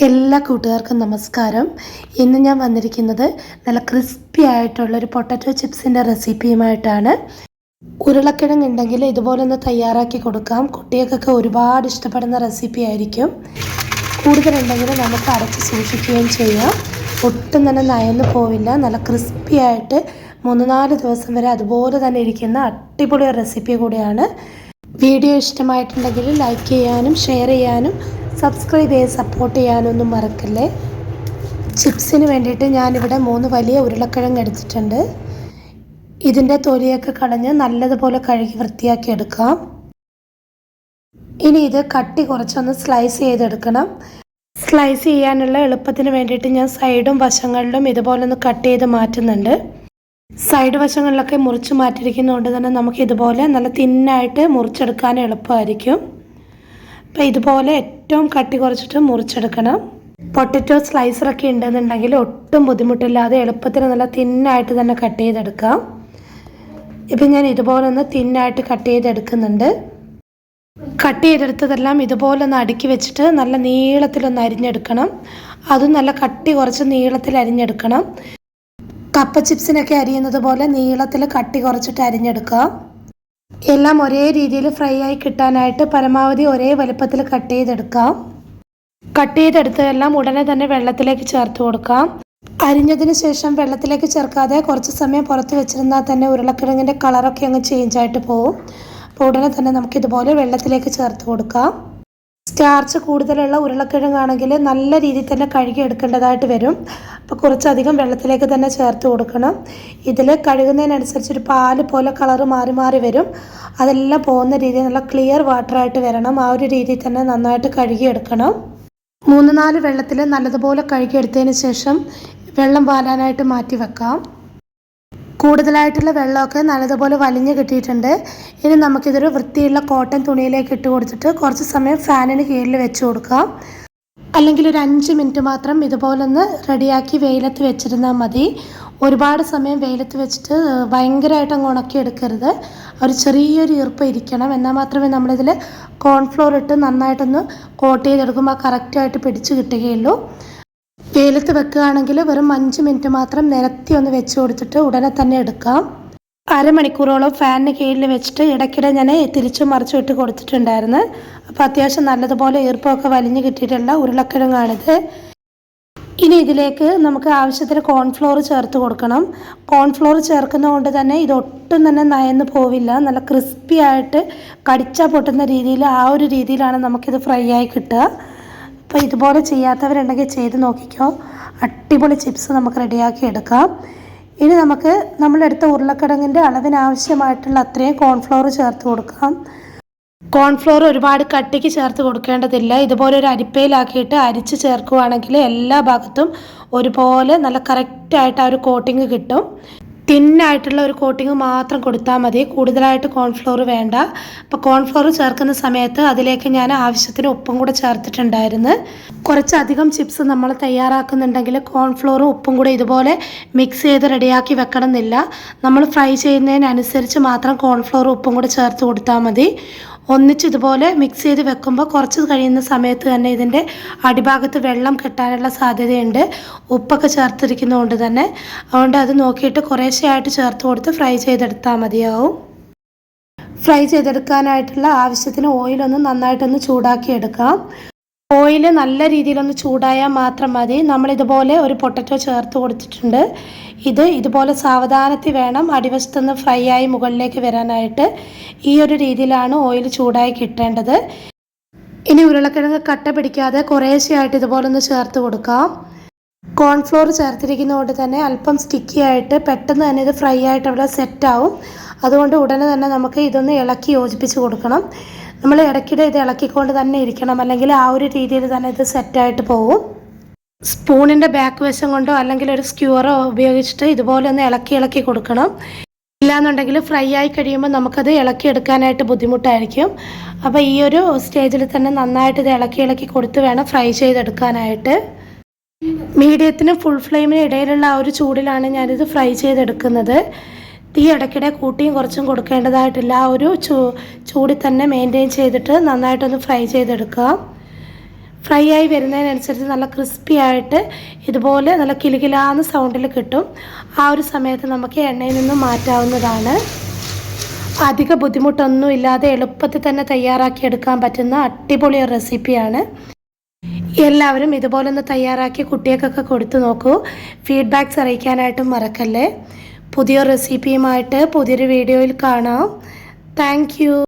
എല്ലാ കൂട്ടുകാർക്കും നമസ്കാരം. ഇന്ന് ഞാൻ വന്നിരിക്കുന്നത് നല്ല ക്രിസ്പി ആയിട്ടുള്ളൊരു പൊട്ടറ്റോ ചിപ്സിന്റെ റെസിപ്പിയുമായിട്ടാണ് ഉരുളക്കിഴങ്ങ് ഉണ്ടെങ്കിൽ ഇതുപോലെ ഒന്ന് തയ്യാറാക്കി കൊടുക്കാം. കുട്ടികൾക്കൊക്കെ ഒരുപാട് ഇഷ്ടപ്പെടുന്ന റെസിപ്പി ആയിരിക്കും. കൂടുതലുണ്ടെങ്കിൽ നമുക്ക് അടച്ച് സൂക്ഷിക്കുകയും ചെയ്യാം. ഒട്ടും തന്നെ നയന്ന് പോവില്ല. നല്ല ക്രിസ്പി ആയിട്ട് മൂന്ന് നാല് ദിവസം വരെ അതുപോലെ തന്നെ ഇരിക്കുന്ന അടിപൊളി റെസിപ്പി കൂടിയാണ്. വീഡിയോ ഇഷ്ടമായിട്ടുണ്ടെങ്കിൽ ലൈക്ക് ചെയ്യാനും ഷെയർ ചെയ്യാനും സബ്സ്ക്രൈബ് ചെയ്ത് സപ്പോർട്ട് ചെയ്യാനൊന്നും മറക്കല്ലേ? ചിപ്സിന് വേണ്ടിയിട്ട് ഞാനിവിടെ മൂന്ന് വലിയ ഉരുളക്കിഴങ്ങ് എടുത്തിട്ടുണ്ട്. ഇതിന്റെ തൊലിയൊക്കെ കളഞ്ഞ് നല്ലതുപോലെ കഴുകി വൃത്തിയാക്കി എടുക്കാം. ഇനി ഇത് കട്ടി കുറച്ചൊന്ന് സ്ലൈസ് ചെയ്തെടുക്കണം. സ്ലൈസ് ചെയ്യാനുള്ള എളുപ്പത്തിന് വേണ്ടിയിട്ട് ഞാൻ സൈഡും വശങ്ങളിലും ഇതുപോലെ ഒന്ന് കട്ട് ചെയ്ത് മാറ്റുന്നുണ്ട്. സൈഡ് വശങ്ങളിലൊക്കെ മുറിച്ച് മാറ്റിയിരിക്കുന്നതുകൊണ്ട് തന്നെ നമുക്ക് ഇതുപോലെ നല്ല തിന്നായിട്ട് മുറിച്ചെടുക്കാൻ എളുപ്പമായിരിക്കും. അപ്പോൾ ഇതുപോലെ ഏറ്റവും കട്ടി കുറച്ചിട്ട് മുറിച്ചെടുക്കണം. പൊട്ടറ്റോ സ്ലൈസറൊക്കെ ഉണ്ടെന്നുണ്ടെങ്കിൽ ഒട്ടും ബുദ്ധിമുട്ടില്ലാതെ എളുപ്പത്തിൽ നല്ല തിന്നായിട്ട് തന്നെ കട്ട് ചെയ്തെടുക്കാം. ഇപ്പം ഞാൻ ഇതുപോലെ ഒന്ന് തിന്നായിട്ട് കട്ട് ചെയ്തെടുക്കുന്നുണ്ട്. കട്ട് ചെയ്തെടുത്തതെല്ലാം ഇതുപോലെ ഒന്ന് അടുക്കി വെച്ചിട്ട് നല്ല നീളത്തിലൊന്ന് അരിഞ്ഞെടുക്കണം. അതും നല്ല കട്ടി കുറച്ച് നീളത്തിൽ അരിഞ്ഞെടുക്കണം. കപ്പ ചിപ്സിനൊക്കെ അരിയുന്നത് പോലെ നീളത്തിൽ കട്ടി കുറച്ചിട്ട് അരിഞ്ഞെടുക്കാം. എല്ലാം ഒരേ രീതിയിൽ ഫ്രൈ ആയി കിട്ടാനായിട്ട് പരമാവധി ഒരേ വലുപ്പത്തിൽ കട്ട് ചെയ്തെടുക്കാം. കട്ട് ചെയ്തെടുത്തതെല്ലാം ഉടനെ തന്നെ വെള്ളത്തിലേക്ക് ചേർത്ത് കൊടുക്കാം. അരിഞ്ഞതിന് ശേഷം വെള്ളത്തിലേക്ക് ചേർക്കാതെ കുറച്ച് സമയം പുറത്ത് വെച്ചിരുന്നാൽ തന്നെ ഉരുളക്കിഴങ്ങിന്റെ കളറൊക്കെ അങ്ങ് ചേഞ്ച് ആയിട്ട് പോകും അപ്പോൾ ഉടനെ തന്നെ നമുക്കിതുപോലെ വെള്ളത്തിലേക്ക് ചേർത്ത് കൊടുക്കാം. സ്റ്റാർച്ച് കൂടുതലുള്ള ഉരുളക്കിഴങ്ങാണെങ്കിൽ നല്ല രീതിയിൽ തന്നെ കഴുകി എടുക്കേണ്ടതായിട്ട് വരും. അപ്പോൾ കുറച്ചധികം വെള്ളത്തിലേക്ക് തന്നെ ചേർത്ത് കൊടുക്കണം. ഇതിൽ കഴുകുന്നതിനനുസരിച്ച് ഒരു പാൽ പോലെ കളറ് മാറി മാറി വരും. അതെല്ലാം പോകുന്ന രീതിയിൽ നല്ല ക്ലിയർ വാട്ടറായിട്ട് വരണം. ആ ഒരു രീതിയിൽ തന്നെ നന്നായിട്ട് കഴുകിയെടുക്കണം. മൂന്ന് നാല് വെള്ളത്തിൽ നല്ലതുപോലെ കഴുകിയെടുത്തതിന് ശേഷം വെള്ളം പാലാനായിട്ട് മാറ്റി വെക്കാം. കൂടുതലായിട്ടുള്ള വെള്ളമൊക്കെ നല്ലതുപോലെ വലിഞ്ഞ് കിട്ടിയിട്ടുണ്ട്. ഇനി നമുക്കിതൊരു വൃത്തിയുള്ള കോട്ടൺ തുണിയിലേക്ക് ഇട്ട് കൊടുത്തിട്ട് കുറച്ച് സമയം ഫാനിന് കീഴിൽ വെച്ച് കൊടുക്കാം. അല്ലെങ്കിൽ ഒരു അഞ്ച് മിനിറ്റ് മാത്രം ഇതുപോലൊന്ന് റെഡിയാക്കി വെയിലത്ത് വെച്ചിരുന്നാൽ മതി. ഒരുപാട് സമയം വെയിലത്ത് വെച്ചിട്ട് ഭയങ്കരമായിട്ട് അങ്ങ് ഉണക്കിയെടുക്കരുത്. ഒരു ചെറിയൊരു ഈർപ്പം ഇരിക്കണം. എന്നാൽ മാത്രമേ നമ്മളിതിൽ കോൺഫ്ലോർ ഇട്ട് നന്നായിട്ടൊന്ന് കോട്ട് ചെയ്തെടുക്കുമ്പോൾ കറക്റ്റായിട്ട് പിടിച്ച് കിട്ടുകയുള്ളൂ. വെയിലത്ത് വെക്കുകയാണെങ്കിൽ വെറും അഞ്ച് മിനിറ്റ് മാത്രം നിരത്തി ഒന്ന് വെച്ച് കൊടുത്തിട്ട് ഉടനെ തന്നെ എടുക്കാം. അരമണിക്കൂറോളം ഫാനിന് കീഴിൽ വെച്ചിട്ട് ഇടയ്ക്കിടെ ഞാൻ തിരിച്ചും മറിച്ചും ഇട്ട് കൊടുത്തിട്ടുണ്ടായിരുന്നു. അപ്പോൾ അത്യാവശ്യം നല്ലതുപോലെ ഈർപ്പമൊക്കെ വലിഞ്ഞു കിട്ടിയിട്ടുള്ള ഉരുളക്കിഴങ്ങാണിത്. ഇനി ഇതിലേക്ക് നമുക്ക് ആവശ്യത്തിന് കോൺഫ്ലോർ ചേർത്ത് കൊടുക്കണം. കോൺഫ്ലോർ ചേർക്കുന്നത് കൊണ്ട് തന്നെ ഇത് ഒട്ടും തന്നെ നയന്ന് പോവില്ല. നല്ല ക്രിസ്പി ആയിട്ട് കടിച്ചാൽ പൊട്ടുന്ന രീതിയിൽ ആ ഒരു രീതിയിലാണ് നമുക്കിത് ഫ്രൈ ആയി കിട്ടുക. അപ്പോൾ ഇതുപോലെ ചെയ്യാത്തവരുണ്ടെങ്കിൽ ചെയ്ത് നോക്കിക്കോ. അടിപൊളി ചിപ്സ് നമുക്ക് റെഡിയാക്കി എടുക്കാം. ഇനി നമുക്ക് നമ്മളെടുത്ത ഉരുളക്കിഴങ്ങിന്റെ അളവിനാവശ്യമായിട്ടുള്ള അത്രയും കോൺഫ്ലോർ ചേർത്ത് കൊടുക്കാം. കോൺഫ്ലോർ ഒരുപാട് കട്ടിക്ക് ചേർത്ത് കൊടുക്കേണ്ടതില്ല. ഇതുപോലെ ഒരു അരിപ്പയിലാക്കിയിട്ട് അരിച്ച് ചേർക്കുകയാണെങ്കിൽ എല്ലാ ഭാഗത്തും ഒരുപോലെ നല്ല കറക്റ്റായിട്ട് ആ ഒരു കോട്ടിങ് കിട്ടും. തിന്നായിട്ടുള്ള ഒരു കോട്ടിങ് മാത്രം കൊടുത്താൽ മതി. കൂടുതലായിട്ട് കോൺഫ്ലോർ വേണ്ട. അപ്പോൾ കോൺഫ്ലോർ ചേർക്കുന്ന സമയത്ത് അതിലേക്ക് ഞാൻ ആവശ്യത്തിന് ഉപ്പും കൂടെ ചേർത്തിട്ടുണ്ടായിരുന്നു. കുറച്ചധികം ചിപ്സ് നമ്മൾ തയ്യാറാക്കുന്നുണ്ടെങ്കിൽ കോൺഫ്ലോറും ഉപ്പും കൂടെ ഇതുപോലെ മിക്സ് ചെയ്ത് റെഡിയാക്കി വെക്കണം എന്നില്ല നമ്മൾ ഫ്രൈ ചെയ്യുന്നതിനനുസരിച്ച് മാത്രം കോൺഫ്ലോറും ഉപ്പും കൂടെ ചേർത്ത് കൊടുത്താൽ മതി. ഒന്നിച്ച് ഇതുപോലെ മിക്സ് ചെയ്ത് വെക്കുമ്പോൾ കുറച്ച് കഴിയുന്ന സമയത്ത് തന്നെ ഇതിന്റെ അടിഭാഗത്ത് വെള്ളം കെട്ടാനുള്ള സാധ്യതയുണ്ട്. ഉപ്പൊക്കെ ചേർത്തിരിക്കുന്നതുകൊണ്ട് തന്നെ. അതുകൊണ്ട് അത് നോക്കിയിട്ട് കുറേശ്ശെയായിട്ട് ചേർത്ത് കൊടുത്ത് ഫ്രൈ ചെയ്തെടുത്താൽ മതിയാവും. ഫ്രൈ ചെയ്തെടുക്കാനായിട്ടുള്ള ആവശ്യത്തിന് ഓയിലൊന്ന് നന്നായിട്ടൊന്ന് ചൂടാക്കി എടുക്കാം ഓയിൽ നല്ല രീതിയിലൊന്ന് ചൂടായാൽ മാത്രം മതി. നമ്മളിതുപോലെ ഒരു പൊട്ടറ്റോ ചേർത്ത് കൊടുത്തിട്ടുണ്ട്. ഇത് ഇതുപോലെ സാവധാനത്തിൽ വേണം അടിവശത്തുനിന്ന് ഫ്രൈ ആയി മുകളിലേക്ക് വരാനായിട്ട്. ഈ ഒരു രീതിയിലാണ് ഓയിൽ ചൂടായി കിട്ടേണ്ടത്. ഇനി ഉരുളക്കിഴങ്ങ് കട്ട പിടിക്കാതെ കുറേശ്ശെയായിട്ട് ഇതുപോലെ ഒന്ന് ചേർത്ത് കൊടുക്കാം. കോൺഫ്ലോർ ചേർത്തിരിക്കുന്നതുകൊണ്ട് തന്നെ അല്പം സ്റ്റിക്കി ആയിട്ട് പെട്ടെന്ന് തന്നെ ഇത് ഫ്രൈ ആയിട്ട് അവിടെ സെറ്റാവും അതുകൊണ്ട് ഉടനെ തന്നെ നമുക്ക് ഇതൊന്ന് ഇളക്കി യോജിപ്പിച്ച് കൊടുക്കണം. നമ്മൾ ഇടയ്ക്കിടെ ഇത് ഇളക്കിക്കൊണ്ട് തന്നെ ഇരിക്കണം. അല്ലെങ്കിൽ ആ ഒരു രീതിയിൽ തന്നെ ഇത് സെറ്റായിട്ട് പോകും സ്പൂണിന്റെ ബാക്ക് വശം കൊണ്ടോ അല്ലെങ്കിൽ ഒരു സ്ക്യൂറോ ഉപയോഗിച്ചിട്ട് ഇതുപോലെ ഒന്ന് ഇളക്കി ഇളക്കി കൊടുക്കണം. ഇല്ലാന്നുണ്ടെങ്കിൽ ഫ്രൈ ആയി കഴിയുമ്പോൾ നമുക്കത് ഇളക്കി എടുക്കാനായിട്ട് ബുദ്ധിമുട്ടായിരിക്കും. അപ്പോൾ ഈ ഒരു സ്റ്റേജിൽ തന്നെ നന്നായിട്ട് ഇത് ഇളക്കി ഇളക്കി കൊടുത്ത് വേണം ഫ്രൈ ചെയ്തെടുക്കാനായിട്ട്. മീഡിയത്തിനും ഫുൾ ഫ്ലെയിമിനും ഇടയിലുള്ള ആ ഒരു ചൂടിലാണ് ഞാനിത് ഫ്രൈ ചെയ്തെടുക്കുന്നത്. തീ ഇടയ്ക്കിടെ കൂട്ടിയും കുറച്ചും കൊടുക്കേണ്ടതായിട്ടില്ല. ആ ഒരു ചൂ ചൂടി തന്നെ മെയിന്റെയിൻ ചെയ്തിട്ട് നന്നായിട്ടൊന്ന് ഫ്രൈ ചെയ്തെടുക്കുക. ഫ്രൈ ആയി വരുന്നതിനനുസരിച്ച് നല്ല ക്രിസ്പി ആയിട്ട് ഇതുപോലെ നല്ല കിലുകിലാന്ന് സൗണ്ടിൽ കിട്ടും. ആ ഒരു സമയത്ത് നമുക്ക് എണ്ണയിൽ നിന്നും മാറ്റാവുന്നതാണ്. അധിക ബുദ്ധിമുട്ടൊന്നും ഇല്ലാതെ എളുപ്പത്തിൽ തന്നെ തയ്യാറാക്കി എടുക്കാൻ പറ്റുന്ന അടിപൊളി റെസിപ്പിയാണ് എല്ലാവരും ഇതുപോലെ ഒന്ന് തയ്യാറാക്കി കുട്ടികൾക്കൊക്കെ കൊടുത്തു നോക്കൂ. ഫീഡ്ബാക്ക്സ് അറിയിക്കാനായിട്ടും മറക്കല്ലേ. പുതിയ റെസിപ്പിയുമായിട്ട് പുതിയൊരു വീഡിയോയിൽ കാണാം. താങ്ക്